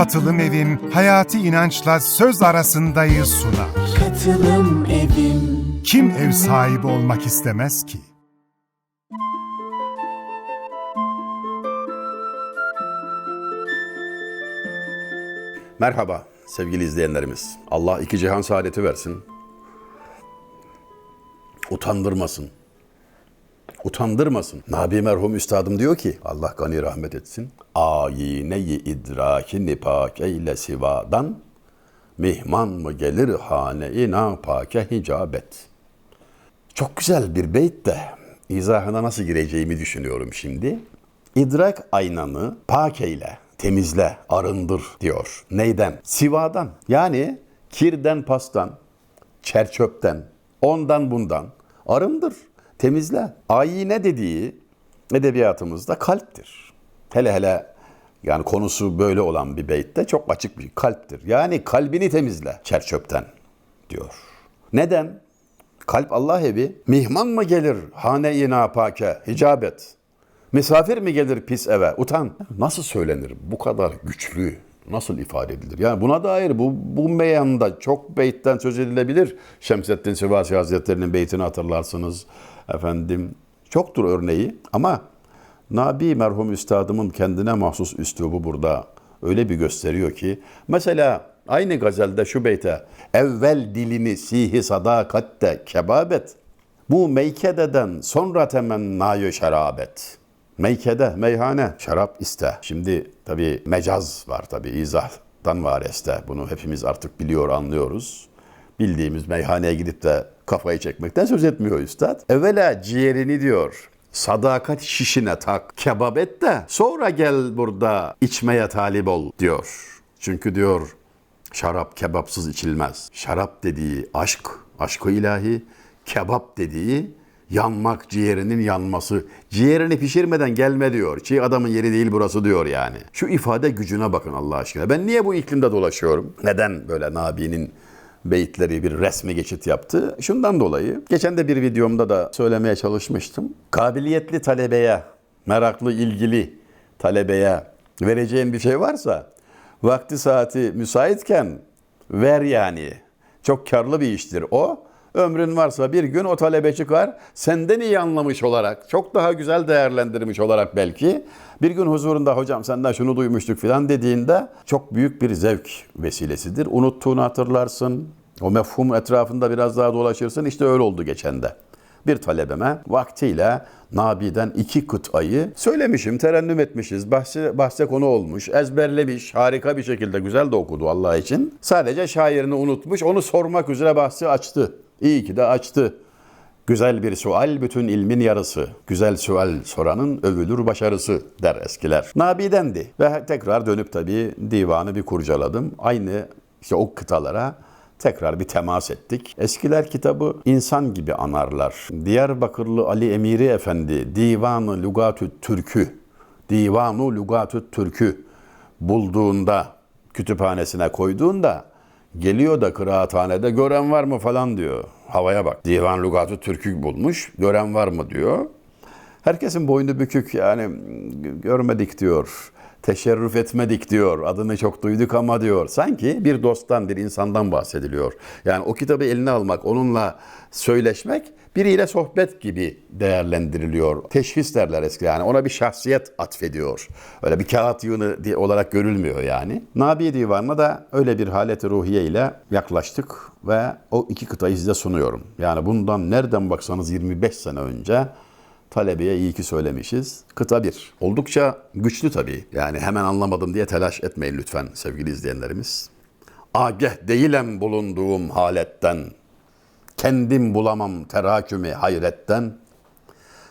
Katılım Evim hayati inançla söz arasındayı sunar. Katılım evim Kim ev sahibi olmak istemez ki? Merhaba sevgili izleyenlerimiz. Allah iki cihan saadeti versin. Utandırmasın. Utandırmasın. Nabi merhum üstadım diyor ki Allah gani rahmet etsin. Ayine-i idraki nipak eyle sivadan mihman mı gelir hane-i napake hicabet. Çok güzel bir beyt de izahına nasıl gireceğimi düşünüyorum şimdi. İdrak aynanı pak eyle, temizle, arındır diyor. Neyden? Sivadan. Yani kirden, pastan, çerçöpten, ondan bundan arındır, temizle. Ayine dediği edebiyatımızda kalptir. Hele hele yani konusu böyle olan bir beytte çok açık bir kalptir. Yani kalbini temizle çerçöpten diyor. Neden? Kalp Allah evi. Mihman mı gelir hane-i napake, hicabet? Misafir mi gelir pis eve? Utan. Nasıl söylenir? Bu kadar güçlü nasıl ifade edilir? Yani buna dair bu, bu meyanda çok beytten söz edilebilir. Şemsettin Sivasi Hazretleri'nin beytini hatırlarsınız. Efendim çoktur örneği ama Nabi merhum üstadımın kendine mahsus üslubu burada öyle bir gösteriyor ki mesela aynı gazelde şu beyte evvel dilini sihi sadakatte kebabet bu meykededen sonra temennayı şerabet. Meykede, meyhane, şarap iste. Şimdi tabi mecaz var tabi izahtan var este. Bunu hepimiz artık biliyor, anlıyoruz. Bildiğimiz meyhaneye gidip de kafayı çekmekten söz etmiyor üstad. Evvela ciğerini diyor. Sadakat şişine tak, kebap et de sonra gel burada içmeye talip ol diyor. Çünkü diyor şarap kebapsız içilmez. Şarap dediği aşk, aşkı ilahi. Kebap dediği yanmak, ciğerinin yanması. Ciğerini pişirmeden gelme diyor. Çiğ adamın yeri değil burası diyor yani. Şu ifade gücüne bakın Allah aşkına. Ben niye bu iklimde dolaşıyorum? Neden böyle Nabi'nin beyitleri bir resmi geçit yaptı? Şundan dolayı. Geçen de bir videomda da söylemeye çalışmıştım. Kabiliyetli talebeye, meraklı, ilgili talebeye vereceğin bir şey varsa vakti saati müsaitken ver yani. Çok karlı bir iştir o. Ömrün varsa bir gün o talebe çıkar, senden iyi anlamış olarak, çok daha güzel değerlendirmiş olarak belki, bir gün huzurunda hocam senden şunu duymuştuk filan dediğinde çok büyük bir zevk vesilesidir. Unuttuğunu hatırlarsın, o mefhum etrafında biraz daha dolaşırsın. İşte öyle oldu geçen de. Bir talebeme vaktiyle Nabi'den iki kıtayı söylemişim, terennüm etmişiz. Bahse, bahse konu olmuş, ezberlemiş, harika bir şekilde güzel de okudu Allah için. Sadece şairini unutmuş, onu sormak üzere bahsi açtı. İyi ki de açtı. Güzel bir sual bütün ilmin yarısı. Güzel sual soranın övülür başarısı der eskiler. Nabi'dendi ve tekrar dönüp tabii divanı bir kurcaladım. Aynı işte o kıtalara tekrar bir temas ettik. Eskiler kitabı insan gibi anarlar. Diyarbakırlı Ali Emiri Efendi Divanı Lugatü Türkü Divanu Lugatü Türkü bulduğunda kütüphanesine koyduğunda geliyor da kıraathanede gören var mı falan diyor. Havaya bak. Divan Lugatü Türkü bulmuş. Gören var mı diyor. Herkesin boynu bükük yani görmedik diyor. Teşerrüf etmedik diyor. Adını çok duyduk ama diyor. Sanki bir dosttan, bir insandan bahsediliyor. Yani o kitabı eline almak, onunla söyleşmek biriyle sohbet gibi değerlendiriliyor. Teşhis derler eski yani. Ona bir şahsiyet atfediyor. Öyle bir kağıt yığını diye olarak görülmüyor yani. Nabi Divanı'na da öyle bir haleti ruhiye ile yaklaştık ve o iki kıtayı size sunuyorum. Yani bundan nereden baksanız 25 sene önce talebeye iyi ki söylemişiz. Kıta bir. Oldukça güçlü tabii. Yani hemen anlamadım diye telaş etmeyin lütfen sevgili izleyenlerimiz. Ageh değilim bulunduğum haletten. Kendim bulamam terakümü hayretten.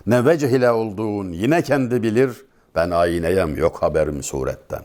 Ne vecihile olduğun yine kendi bilir. Ben ayneyem yok haberim suretten.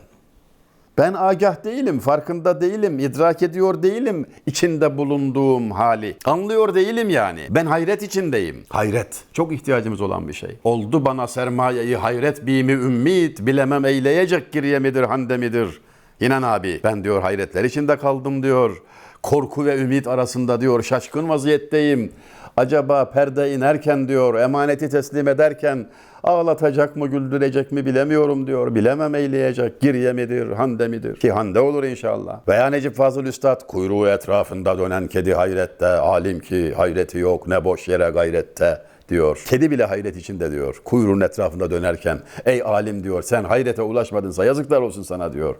Ben agah değilim, farkında değilim, idrak ediyor değilim içinde bulunduğum hali. Anlıyor değilim yani. Ben hayret içindeyim. Hayret. Çok ihtiyacımız olan bir şey. Oldu bana sermayeyi hayret bimi ümmit, bilemem eyleyecek giriye midir, hande midir? İnan abi ben diyor hayretler içinde kaldım diyor. Korku ve ümit arasında diyor şaşkın vaziyetteyim. Acaba perde inerken diyor, emaneti teslim ederken ağlatacak mı, güldürecek mi bilemiyorum diyor. Bilemem eyleyecek. Girye midir, hande midir? Ki hande olur inşallah. Veya Necip Fazıl Üstad, kuyruğu etrafında dönen kedi hayrette, alim ki hayreti yok, ne boş yere gayrette diyor. Kedi bile hayret içinde diyor. Kuyruğun etrafında dönerken ey alim diyor sen hayrete ulaşmadınsa yazıklar olsun sana diyor.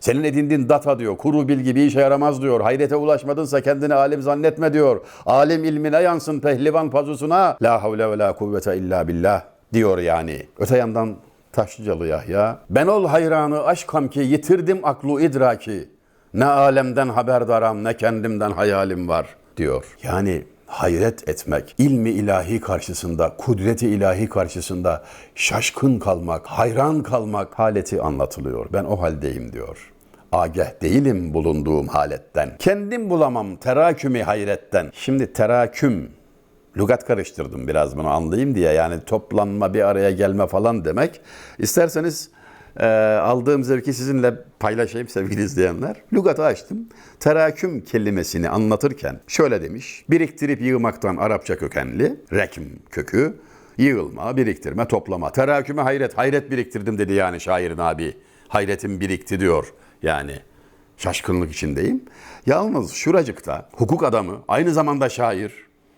Senin edindiğin data diyor. Kuru bilgi bir işe yaramaz diyor. Hayrete ulaşmadınsa kendini alim zannetme diyor. Alim ilmine yansın pehlivan pazusuna. La havle ve la kuvvete illa billah diyor yani. Öte yandan Taşlıcalı Yahya. Ben ol hayranı aşkam ki yitirdim aklu idraki. Ne alemden haberdaram ne kendimden hayalim var diyor. Yani hayret etmek, ilmi ilahi karşısında, kudreti ilahi karşısında şaşkın kalmak, hayran kalmak haleti anlatılıyor. Ben o haldeyim diyor. Agah değilim bulunduğum haletten. Kendim bulamam terakümi hayretten. Şimdi teraküm Lugat karıştırdım biraz bunu anlayayım diye. Yani toplanma, bir araya gelme falan demek. İsterseniz e, aldığım zevki sizinle paylaşayım sevgili izleyenler. Lugatı açtım. Teraküm kelimesini anlatırken şöyle demiş. Biriktirip yığmaktan Arapça kökenli, rekm kökü, yığılma, biriktirme, toplama. Teraküme hayret, hayret biriktirdim dedi yani şairin abi. Hayretim birikti diyor yani. Şaşkınlık içindeyim. Yalnız şuracıkta hukuk adamı, aynı zamanda şair,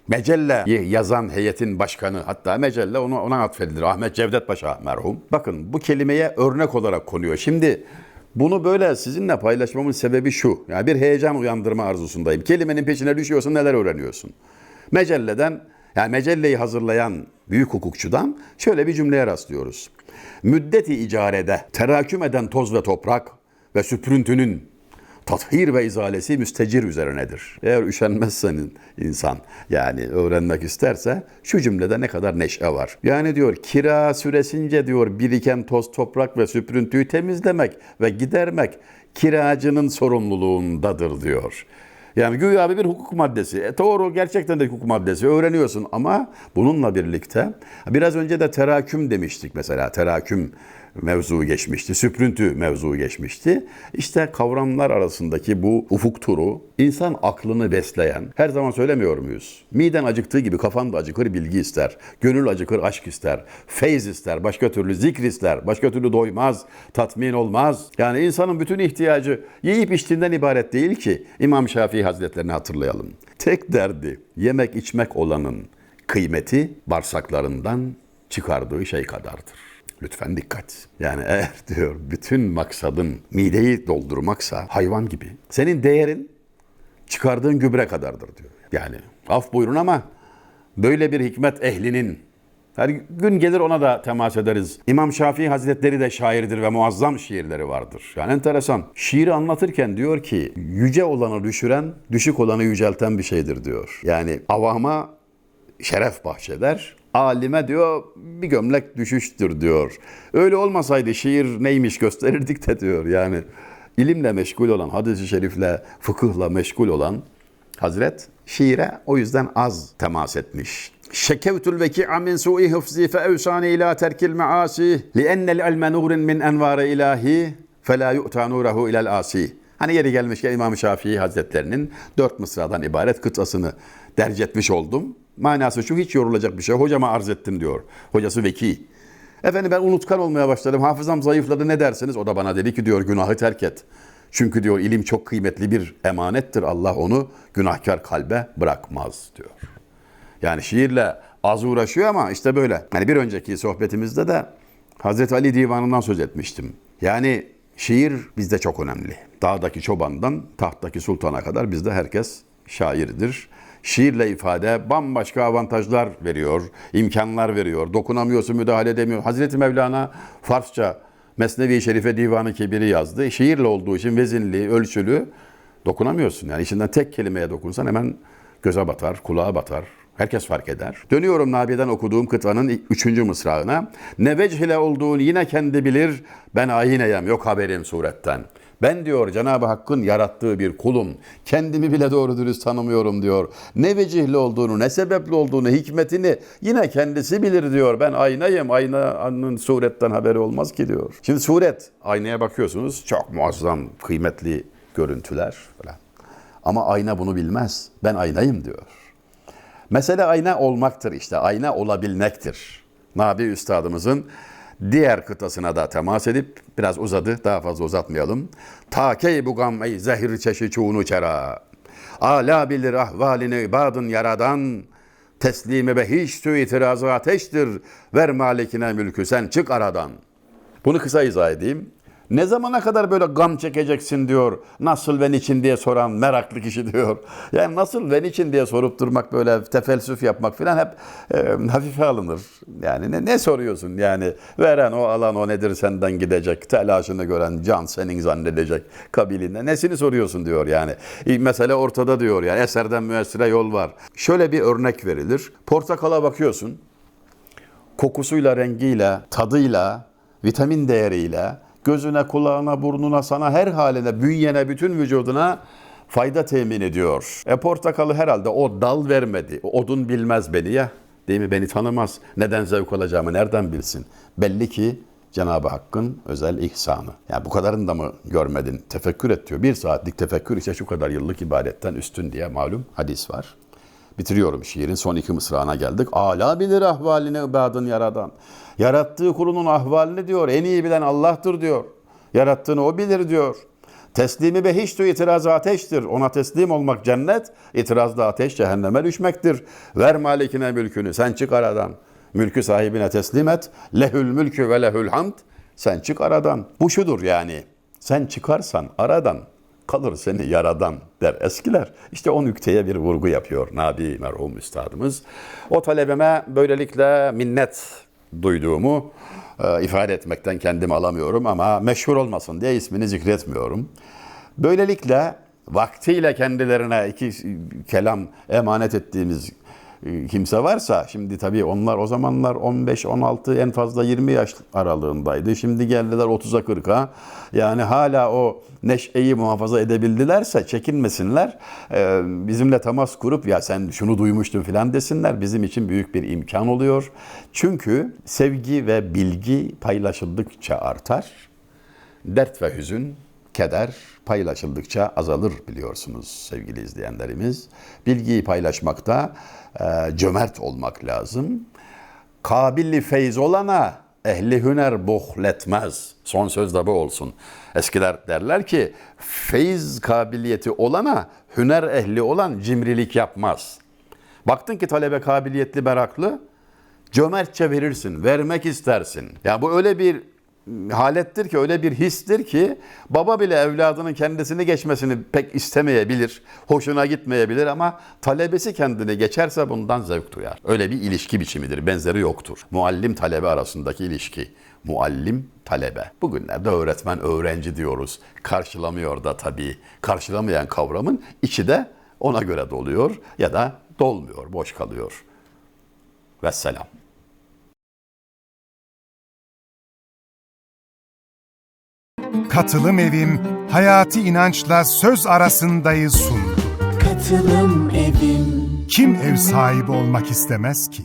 Mecelle yazan heyetin başkanı hatta Mecelle ona, ona atfedilir. Ahmet Cevdet Paşa merhum. Bakın bu kelimeye örnek olarak konuyor. Şimdi bunu böyle sizinle paylaşmamın sebebi şu. Yani bir heyecan uyandırma arzusundayım. Kelimenin peşine düşüyorsun neler öğreniyorsun. Mecelleden yani mecelleyi hazırlayan büyük hukukçudan şöyle bir cümleye rastlıyoruz. Müddeti icarede teraküm eden toz ve toprak ve süprüntünün tathir ve izalesi müstecir üzerinedir. Eğer üşenmezsen insan yani öğrenmek isterse şu cümlede ne kadar neşe var. Yani diyor kira süresince diyor biriken toz toprak ve süprüntüyü temizlemek ve gidermek kiracının sorumluluğundadır diyor. Yani güya bir hukuk maddesi. E, doğru gerçekten de hukuk maddesi öğreniyorsun ama bununla birlikte biraz önce de teraküm demiştik mesela. Teraküm mevzu geçmişti. Süprüntü mevzu geçmişti. İşte kavramlar arasındaki bu ufuk turu insan aklını besleyen, her zaman söylemiyor muyuz? Miden acıktığı gibi kafan da acıkır bilgi ister. Gönül acıkır aşk ister. Feyz ister. Başka türlü zikr ister. Başka türlü doymaz. Tatmin olmaz. Yani insanın bütün ihtiyacı yiyip içtiğinden ibaret değil ki. İmam Şafii Hazretlerini hatırlayalım. Tek derdi yemek içmek olanın kıymeti bağırsaklarından çıkardığı şey kadardır. Lütfen dikkat. Yani eğer diyor bütün maksadın mideyi doldurmaksa hayvan gibi. Senin değerin çıkardığın gübre kadardır diyor. Yani af buyurun ama böyle bir hikmet ehlinin her gün gelir ona da temas ederiz. İmam Şafii Hazretleri de şairdir ve muazzam şiirleri vardır. Yani enteresan. Şiiri anlatırken diyor ki yüce olanı düşüren, düşük olanı yücelten bir şeydir diyor. Yani avama şeref bahşeder. Alime diyor bir gömlek düşüştür diyor. Öyle olmasaydı şiir neymiş gösterirdik de diyor. Yani ilimle meşgul olan, hadis-i şerifle, fıkıhla meşgul olan Hazret şiire o yüzden az temas etmiş. Şekevtul veki'a min su'i hıfzi fe evsani ila terkil maasi li ennel ilme nurin min envari ilahi fe la yu'ta nurehu ilel asi. Hani yeri gelmişken İmam Şafii Hazretlerinin dört mısradan ibaret kıtasını derc etmiş oldum. Manası şu hiç yorulacak bir şey. Hocama arz ettim diyor. Hocası veki. Efendim ben unutkan olmaya başladım. Hafızam zayıfladı ne dersiniz? O da bana dedi ki diyor günahı terk et. Çünkü diyor ilim çok kıymetli bir emanettir. Allah onu günahkar kalbe bırakmaz diyor. Yani şiirle az uğraşıyor ama işte böyle. Hani bir önceki sohbetimizde de Hazreti Ali Divanı'ndan söz etmiştim. Yani şiir bizde çok önemli. Dağdaki çobandan tahttaki sultana kadar bizde herkes şairdir. Şiirle ifade bambaşka avantajlar veriyor, imkanlar veriyor. Dokunamıyorsun, müdahale edemiyor. Hazreti Mevlana Farsça Mesnevi Şerife Divanı Kebiri yazdı. Şiirle olduğu için vezinli, ölçülü dokunamıyorsun. Yani içinden tek kelimeye dokunsan hemen göze batar, kulağa batar. Herkes fark eder. Dönüyorum Nabi'den okuduğum kıtanın üçüncü mısrağına. Ne vechle olduğunu yine kendi bilir. Ben ayineyem yok haberim suretten. Ben diyor Cenab-ı Hakk'ın yarattığı bir kulum. Kendimi bile doğru dürüst tanımıyorum diyor. Ne vecihli olduğunu, ne sebepli olduğunu, hikmetini yine kendisi bilir diyor. Ben aynayım, aynanın suretten haberi olmaz ki diyor. Şimdi suret, aynaya bakıyorsunuz çok muazzam, kıymetli görüntüler falan. Ama ayna bunu bilmez. Ben aynayım diyor. Mesele ayna olmaktır işte. Ayna olabilmektir. Nabi Üstadımızın diğer kıtasına da temas edip biraz uzadı. Daha fazla uzatmayalım. Ta key bu gam ey zehir çeşi çuğunu çera. Ala bilir ahvalini ibadın yaradan. Teslimi ve hiç tü itirazı ateştir. Ver malikine mülkü sen çık aradan. Bunu kısa izah edeyim. Ne zamana kadar böyle gam çekeceksin diyor. Nasıl ve niçin diye soran meraklı kişi diyor. Yani nasıl ve niçin diye sorup durmak böyle tefelsüf yapmak falan hep e, hafife alınır. Yani ne, ne soruyorsun yani veren o alan o nedir senden gidecek. Telaşını gören can senin zannedecek kabiliğinde. Nesini soruyorsun diyor yani. E, Mesele ortada diyor yani eserden müessire yol var. Şöyle bir örnek verilir. Portakala bakıyorsun kokusuyla, rengiyle, tadıyla, vitamin değeriyle, gözüne, kulağına, burnuna, sana her haline, bünyene, bütün vücuduna fayda temin ediyor. E portakalı herhalde o dal vermedi. Odun bilmez beni ya. Değil mi? Beni tanımaz. Neden zevk alacağımı nereden bilsin? Belli ki Cenab-ı Hakk'ın özel ihsanı. Yani bu kadarını da mı görmedin? Tefekkür et diyor. Bir saatlik tefekkür ise şu kadar yıllık ibadetten üstün diye malum hadis var. Bitiriyorum şiirin son iki mısrağına geldik. Ala bilir ahvalini ibadın yaradan. Yarattığı kulunun ahvalini diyor. En iyi bilen Allah'tır diyor. Yarattığını o bilir diyor. Teslimi hiç itirazı ateştir. Ona teslim olmak cennet, itirazda ateş cehenneme düşmektir. Ver malikine mülkünü, sen çık aradan. Mülkü sahibine teslim et. Lehül mülkü ve lehül hamd. Sen çık aradan. Bu şudur yani. Sen çıkarsan aradan kalır seni yaradan der eskiler. İşte o nükteye bir vurgu yapıyor Nabi merhum üstadımız. O talebeme böylelikle minnet duyduğumu e, ifade etmekten kendimi alamıyorum ama meşhur olmasın diye ismini zikretmiyorum. Böylelikle vaktiyle kendilerine iki kelam emanet ettiğimiz kimse varsa şimdi tabii onlar o zamanlar 15 16 en fazla 20 yaş aralığındaydı. Şimdi geldiler 30'a 40'a. Yani hala o neşeyi muhafaza edebildilerse çekinmesinler. Ee, bizimle temas kurup ya sen şunu duymuştun filan desinler. Bizim için büyük bir imkan oluyor. Çünkü sevgi ve bilgi paylaşıldıkça artar. Dert ve hüzün, keder paylaşıldıkça azalır biliyorsunuz sevgili izleyenlerimiz. Bilgiyi paylaşmakta e, cömert olmak lazım. Kabilli feyz olana ehli hüner buhletmez. Son söz de bu olsun. Eskiler derler ki feyz kabiliyeti olana hüner ehli olan cimrilik yapmaz. Baktın ki talebe kabiliyetli, meraklı, cömertçe verirsin, vermek istersin. Ya bu öyle bir halettir ki, öyle bir histir ki baba bile evladının kendisini geçmesini pek istemeyebilir, hoşuna gitmeyebilir ama talebesi kendini geçerse bundan zevk duyar. Öyle bir ilişki biçimidir, benzeri yoktur. Muallim talebe arasındaki ilişki. Muallim talebe. Bugünlerde öğretmen öğrenci diyoruz. Karşılamıyor da tabii. Karşılamayan kavramın içi de ona göre doluyor ya da dolmuyor, boş kalıyor. Vesselam. Katılım Evim Hayati İnanç'la Söz Arasındayız sundu. Katılım evim Kim ev sahibi olmak istemez ki?